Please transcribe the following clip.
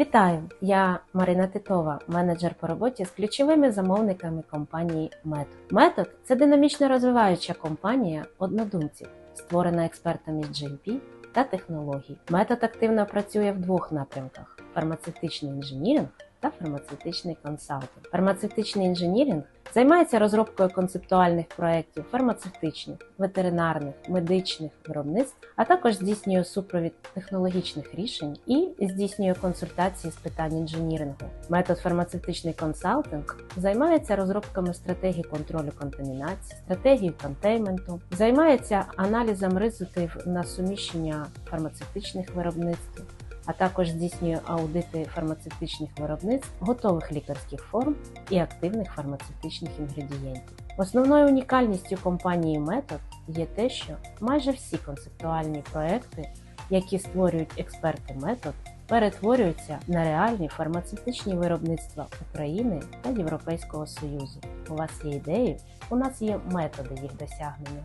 Вітаю! Я Марина Титова, менеджер по роботі з ключовими замовниками компанії Метод. Метод це динамічно розвиваюча компанія однодумців, створена експертами з GMP та технологій. Метод активно працює в двох напрямках: фармацевтичний інженіринг та фармацевтичний консалтинг. Фармацевтичний інженіринг займається розробкою концептуальних проєктів фармацевтичних, ветеринарних, медичних виробництв, а також здійснює супровід технологічних рішень і здійснює консультації з питань інженірингу. Метод фармацевтичний консалтинг займається розробками стратегій контролю контамінації, стратегії контейменту, займається аналізом ризиків на суміщення фармацевтичних виробництв а також здійснює аудити фармацевтичних виробництв, готових лікарських форм і активних фармацевтичних інгредієнтів. Основною унікальністю компанії Метод є те, що майже всі концептуальні проекти, які створюють експерти метод, перетворюються на реальні фармацевтичні виробництва України та Європейського Союзу. У вас є ідеї, у нас є методи їх досягнення.